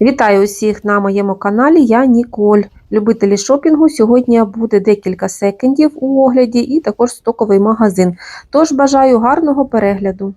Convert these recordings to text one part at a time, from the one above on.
Вітаю усіх на моєму каналі. Я Ніколь. Любителі шопінгу. Сьогодні буде декілька секондів у огляді і також стоковий магазин. Тож бажаю гарного перегляду.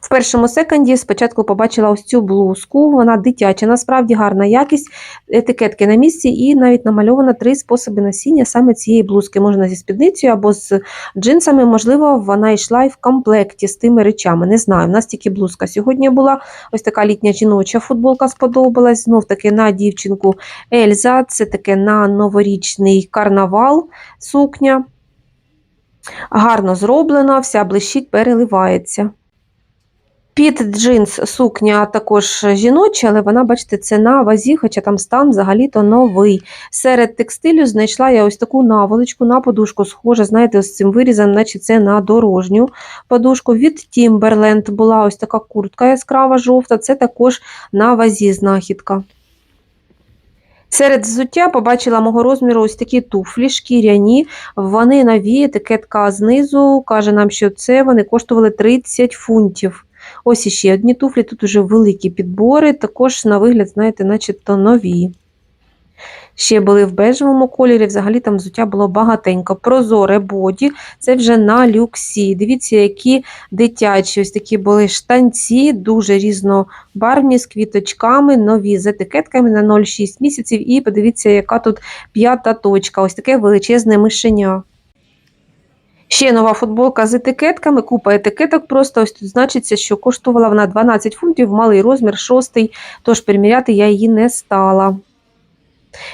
В першому секонді спочатку побачила ось цю блузку. Вона дитяча, насправді гарна якість, етикетки на місці, і навіть намальовано три способи носіння саме цієї блузки. Можна зі спідницею або з джинсами. Можливо, вона йшла і в комплекті з тими речами. Не знаю. У нас тільки блузка сьогодні була. Ось така літня жіноча футболка сподобалась. Знов таки на дівчинку Ельза. Це таке на новорічний карнавал сукня. Гарно зроблена, вся блищить, переливається. Під джинс сукня також жіноча, але вона, бачите, це на вазі, хоча там стан взагалі-то новий. Серед текстилю знайшла я ось таку наволочку на подушку, схоже, знаєте, з цим вирізом, наче це на дорожню подушку. Від Timberland була ось така куртка яскрава жовта, це також на вазі знахідка. Серед взуття побачила мого розміру ось такі туфлі шкіряні. Вони нові, етикетка знизу каже нам, що це вони коштували 30 фунтів. Ось іще одні туфлі, тут уже великі підбори, також на вигляд, знаєте, начебто нові. Ще були в бежевому кольорі, взагалі там взуття було багатенько. Прозоре боді, це вже на люксі. Дивіться, які дитячі ось такі були штанці, дуже різнобарвні, з квіточками, нові, з етикетками на 0,6 місяців. І подивіться, яка тут п'ята точка. Ось таке величезне мишеня. Ще нова футболка з етикетками, купа етикеток. Просто ось тут значиться, що коштувала вона 12 фунтів, малий розмір, шостий, тож приміряти я її не стала.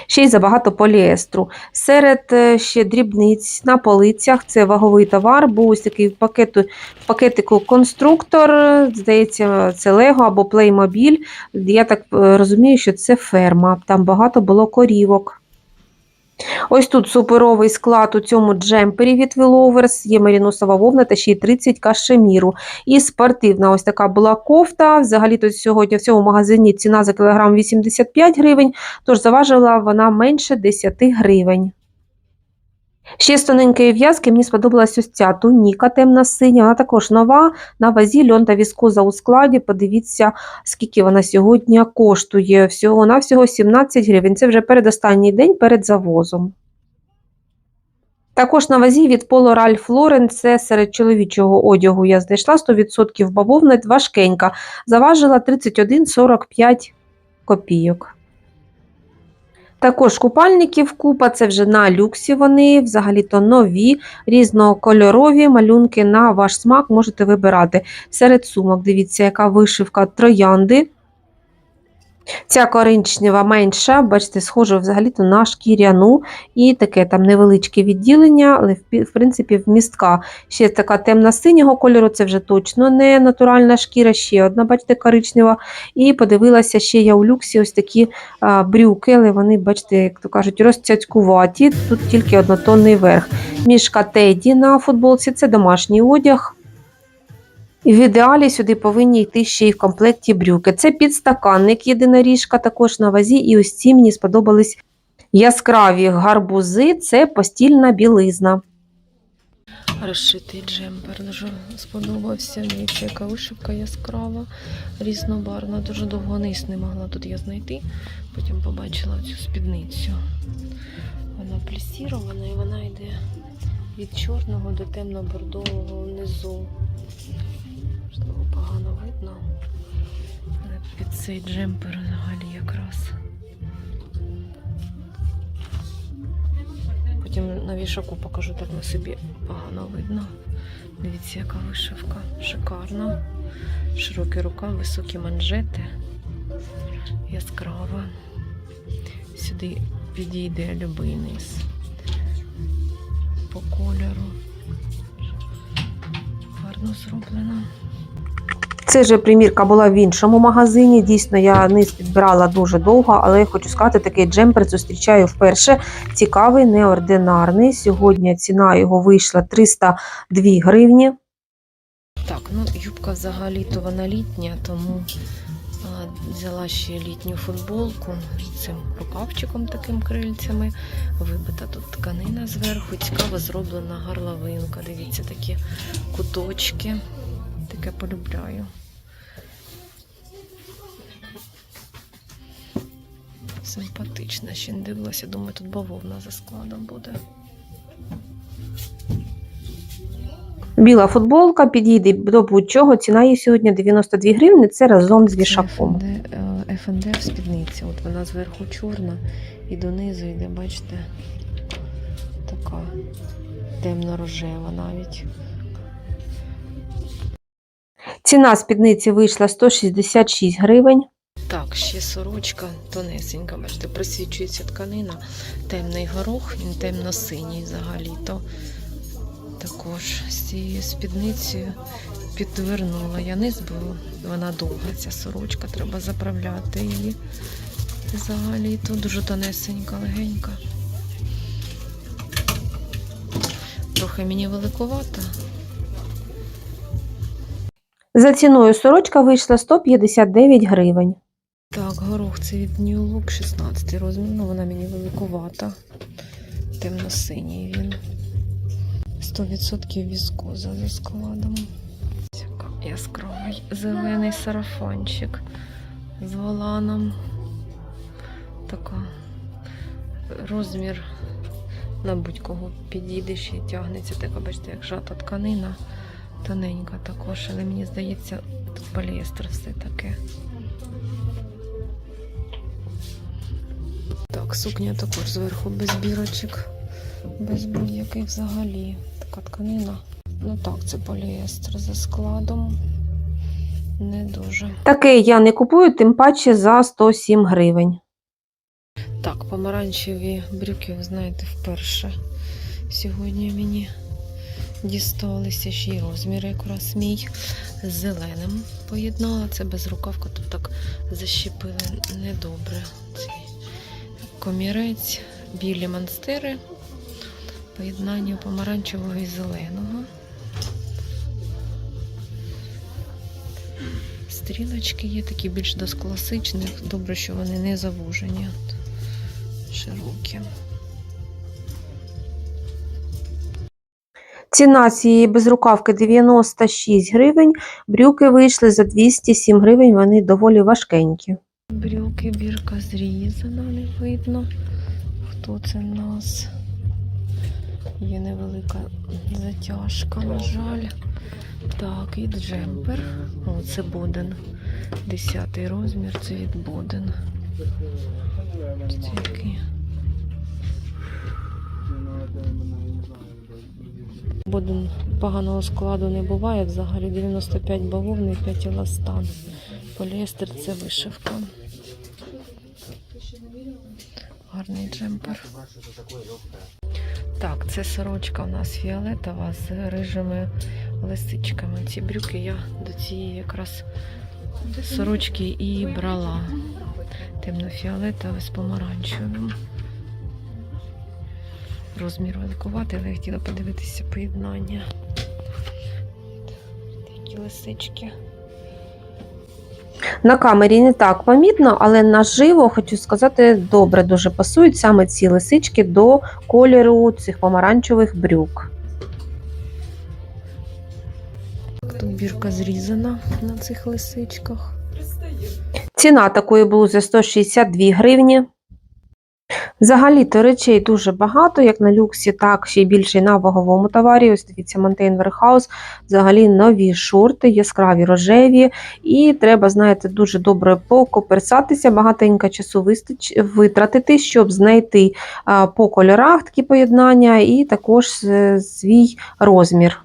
Ще й забагато поліестру. Серед е, ще дрібниць на полицях це ваговий товар, був ось такий в, пакету, в пакетику конструктор, здається, це Лего або Playmobil. Я так е, розумію, що це ферма, там багато було корівок. Ось тут суперовий склад у цьому джемпері від Willovers, є маріносова вовна та ще й 30 кашеміру. І спортивна ось така була кофта. Взагалі-то сьогодні в цьому магазині ціна за кілограм 85 гривень, тож заважила вона менше 10 гривень. Ще з тоненької в'язки мені сподобалась ось ця туніка темно-синя, вона також нова, на вазі льон та віскоза у складі. Подивіться, скільки вона сьогодні коштує. Всього на всього 17 гривень. Це вже передостанній день перед завозом. Також на вазі від Polo Ralph Lauren, це серед чоловічого одягу я знайшла 100% бавовна, важкенька. Заважила 31,45 копійок. Також купальників купа, це вже на люксі вони, взагалі-то нові, різнокольорові малюнки на ваш смак можете вибирати. Серед сумок, дивіться, яка вишивка троянди. Ця коричнева менша, бачите, схожа взагалі-то на шкіряну і таке там невеличке відділення, але в принципі вмістка. Ще така темно-синього кольору, це вже точно не натуральна шкіра, ще одна, бачите, коричнева. І подивилася ще я у люксі ось такі а, брюки, але вони, бачите, як то кажуть, розцяцькуваті. Тут тільки однотонний верх. Мішка Теді на футболці це домашній одяг. І в ідеалі сюди повинні йти ще й в комплекті брюки. Це підстаканник, єдиноріжка, також на вазі. І ось ці мені сподобались яскраві гарбузи, це постільна білизна. Розшитий джемпер дуже сподобався. Дивіться, яка вишивка яскрава, різнобарна. Дуже довго низ не могла тут я знайти. Потім побачила цю спідницю. Вона плісірована і вона йде від чорного до темно-бордового внизу. Можливо, погано видно. Але під цей джемпер взагалі якраз. Потім на вішаку покажу, так на собі погано видно. Дивіться, яка вишивка. Шикарна. Широкі рука, високі манжети. Яскрава. Сюди підійде любий низ. По кольору. Гарно зроблено. Це вже примірка була в іншому магазині. Дійсно, я низ підбирала дуже довго, але я хочу сказати, такий джемпер зустрічаю вперше. Цікавий, неординарний. Сьогодні ціна його вийшла 302 гривні. Так, ну юбка взагалі-то вона літня, тому взяла ще літню футболку з цим рукавчиком таким крильцями. Вибита тут тканина зверху. Цікаво зроблена горловинка. Дивіться, такі куточки. Таке полюбляю. Симпатична, ще не дивилася, думаю, тут бавовна за складом буде. Біла футболка підійде до будь-чого. Ціна її сьогодні 92 гривні. Це разом з вішаком. FND, е, в спідниці. От вона зверху чорна і донизу йде, бачите, така темно-рожева навіть. Ціна спідниці вийшла 166 гривень. Так, ще сорочка тонесенька, бачите, просвічується тканина, темний горох, він темно-синій взагалі-то. Також з цією спідницею підвернула я низ, бо вона довга, ця сорочка, треба заправляти її. Взагалі-то дуже тонесенька, легенька. Трохи мені великовата. За ціною сорочка вийшла 159 гривень. Горох це від New Look 16 розмір, ну вона мені великовата. Темно-синій він. 100% віскоза за складом. Яскравий зелений сарафанчик з воланом. Така розмір на будь-кого підійде ще й тягнеться. Така, бачите, як жата тканина. Тоненька також, але мені здається, тут поліестер все таке. Так, сукня також зверху без бірочок, без будь-яких взагалі. Така тканина. Ну так, це поліестер за складом. Не дуже. Таке я не купую, тим паче за 107 гривень. Так, помаранчеві брюки, ви знаєте, вперше сьогодні мені дісталися ще й розмір якраз мій з зеленим поєднала. Це без рукавка, тут так защепили недобре. Комірець, білі монстери, поєднання помаранчевого і зеленого. Стрілочки є такі більш до класичних. Добре, що вони не завужені. Широкі. Ціна цієї безрукавки 96 гривень. Брюки вийшли за 207 гривень, вони доволі важкенькі. Брюки, бірка зрізана, не видно. Хто це в нас? Є невелика затяжка, на жаль. Так, і джемпер. О, це Боден. Десятий розмір, це від Боден. Такий. Боден поганого складу не буває. Взагалі 95 бавовни, 5 еластан. Поліестер це вишивка. Гарний джемпер. Так, це сорочка у нас фіолетова з рижими лисичками. Ці брюки я до цієї якраз сорочки і брала. Темно-фіолетове з помаранчевим. Розмір великуватий, але я хотіла подивитися поєднання. Такі лисички. На камері не так помітно, але наживо, хочу сказати, добре дуже пасують саме ці лисички до кольору цих помаранчевих брюк. Тут бірка зрізана на цих лисичках. Ціна такої блузи 162 гривні. Взагалі-то речей дуже багато, як на люксі, так ще й більше на ваговому товарі. Ось дивіться, Mountain Warehouse. Взагалі нові шорти, яскраві рожеві. І треба, знаєте, дуже добре покоперсатися, багатенько часу вистач... витратити, щоб знайти по кольорах такі поєднання і також е, свій розмір.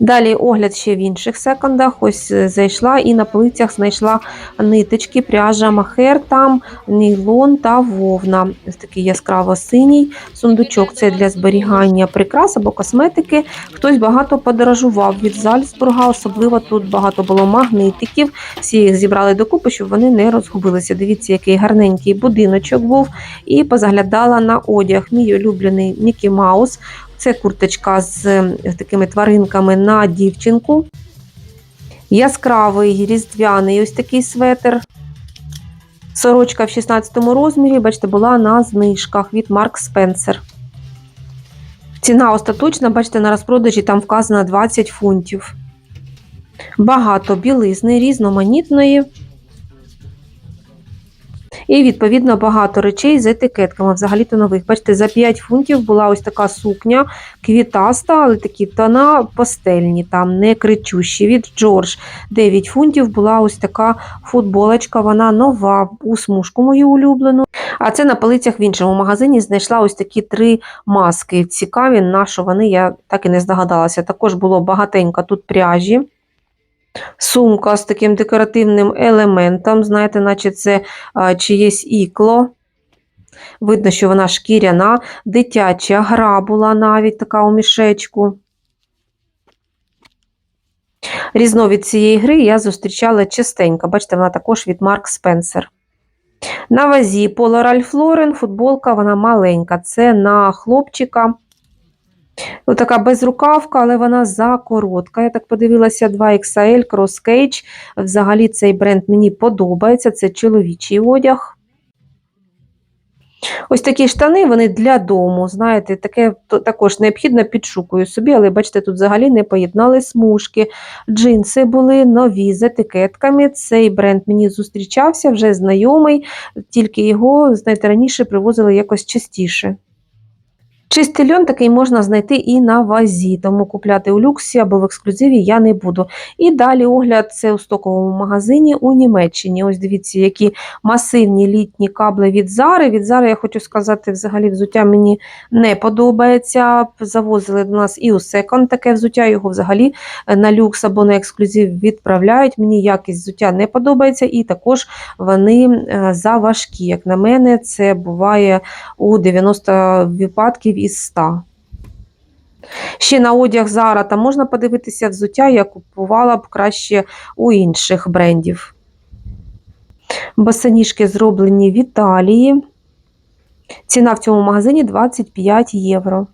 Далі огляд ще в інших секондах. Ось е, зайшла і на полицях знайшла ниточки, пряжа, махер там, нейлон та вовна. Ось такий яскраво-синій сундучок. Це для зберігання прикрас або косметики. Хтось багато подорожував від Зальцбурга, особливо тут багато було магнитиків. Всі їх зібрали докупи, щоб вони не розгубилися. Дивіться, який гарненький будиночок був. І позаглядала на одяг. Мій улюблений Мікі Маус. Це курточка з е, такими тваринками на дівчинку. Яскравий різдвяний ось такий светр. Сорочка в 16 розмірі, бачите, була на знижках від Марк Спенсер. Ціна остаточна, бачите, на розпродажі там вказано 20 фунтів. Багато білизни, різноманітної. І відповідно багато речей з етикетками, взагалі-то нових. Бачите, за 5 фунтів була ось така сукня квітаста, але такі тона пастельні, там не кричущі. Від Джордж 9 фунтів була ось така футболочка, вона нова у смужку мою улюблену. А це на полицях в іншому магазині знайшла ось такі три маски. Цікаві, на що вони, я так і не здогадалася. Також було багатенько тут пряжі. Сумка з таким декоративним елементом, знаєте, наче це а, чиєсь ікло. Видно, що вона шкіряна, дитяча гра була навіть така у мішечку. Різновид цієї гри я зустрічала частенько. Бачите, вона також від Марк Спенсер. На вазі Polo Ralph Lauren, футболка, вона маленька. Це на хлопчика. Ось така безрукавка, але вона закоротка. Я так подивилася, 2XL Cross Cage. Взагалі цей бренд мені подобається. Це чоловічий одяг. Ось такі штани, вони для дому. Знаєте, таке також необхідно підшукую собі, але бачите, тут взагалі не поєднали смужки. Джинси були нові з етикетками. Цей бренд мені зустрічався, вже знайомий, тільки його, знаєте, раніше привозили якось частіше. Чистий льон такий можна знайти і на вазі, тому купляти у люксі або в ексклюзиві я не буду. І далі огляд це у стоковому магазині у Німеччині. Ось дивіться, які масивні літні кабли від Зари. Від Зари, я хочу сказати, взагалі взуття мені не подобається. Завозили до нас і у секонд таке взуття, його взагалі е, на люкс або на ексклюзив відправляють. Мені якість взуття не подобається, і також вони е, заважкі. Як на мене, це буває у 90 випадків із 100. Ще на одяг Зара там можна подивитися взуття, я купувала б краще у інших брендів. Босоніжки зроблені в Італії. Ціна в цьому магазині 25 євро.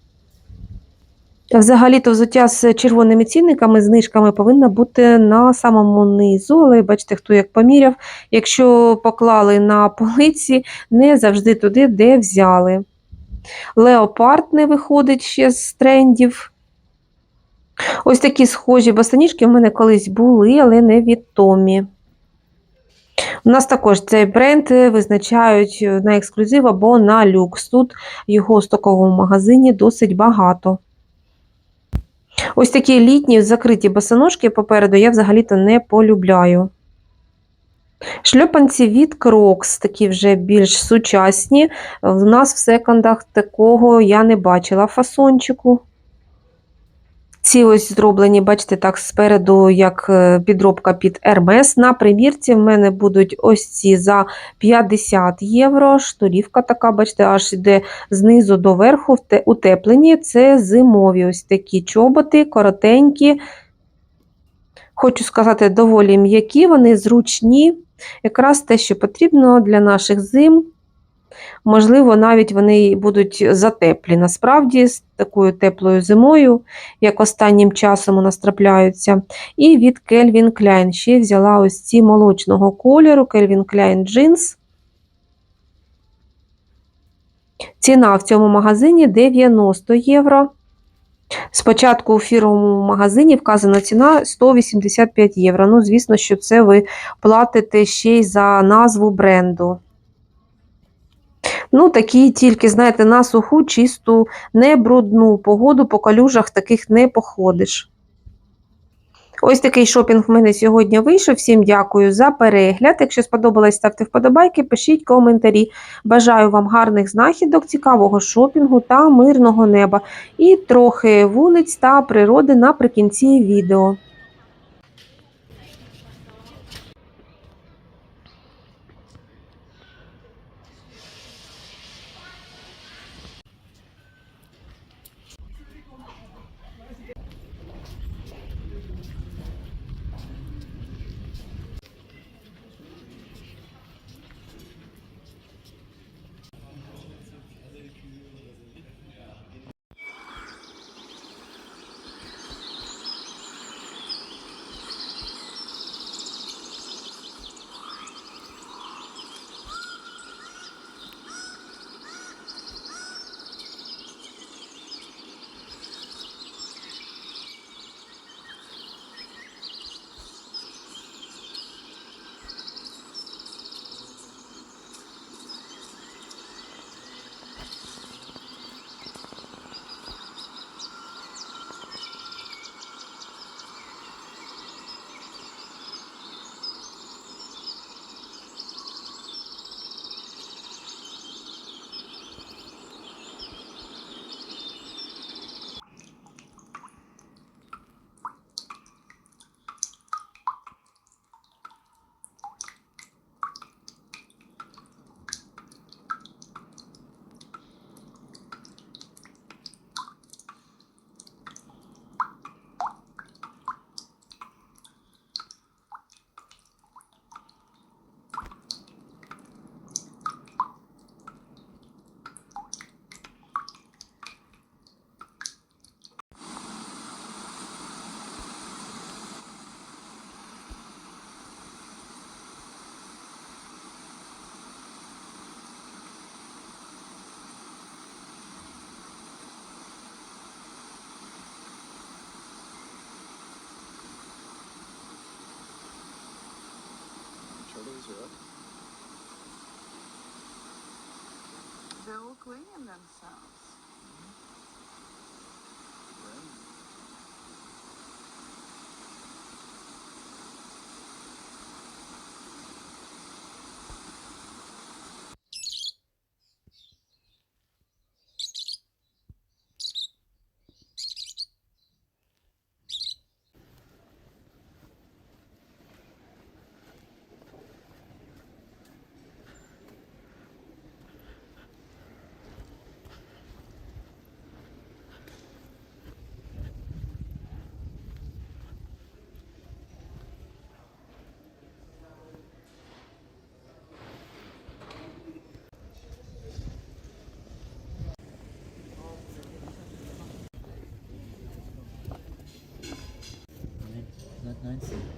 Взагалі-то взуття з червоними цінниками, знижками повинна бути на самому низу, але бачите, хто як поміряв. Якщо поклали на полиці, не завжди туди, де взяли. Леопард не виходить ще з трендів. Ось такі схожі босоніжки в мене колись були, але не. У нас також цей бренд визначають на ексклюзив або на люкс. Тут його у стоковому магазині досить багато. Ось такі літні закриті босоножки попереду я взагалі-то не полюбляю. Шльопанці від Crocs, такі вже більш сучасні. У нас в секондах такого я не бачила фасончику. Ці ось зроблені, бачите, так спереду, як е, підробка під Hermes. На примірці в мене будуть ось ці за 50 євро. Шторівка така, бачите, аж йде знизу до верху, утеплені. Це зимові ось такі чоботи, коротенькі. Хочу сказати, доволі м'які, вони зручні. Якраз те, що потрібно для наших зим. Можливо, навіть вони будуть затеплі. Насправді, з такою теплою зимою, як останнім часом у нас трапляються. І від Calvin Klein ще взяла ось ці молочного кольору Calvin Klein Jeans. Ціна в цьому магазині 90 євро. Спочатку у фірмовому магазині вказана ціна 185 євро. Ну, звісно, що це ви платите ще й за назву бренду. Ну, такі тільки, знаєте, на суху, чисту, не брудну погоду по калюжах таких не походиш. Ось такий шопінг в мене сьогодні вийшов. Всім дякую за перегляд. Якщо сподобалось, ставте вподобайки, пишіть коментарі. Бажаю вам гарних знахідок, цікавого шопінгу та мирного неба. І трохи вулиць та природи наприкінці відео. still cleaning themselves. Johnson.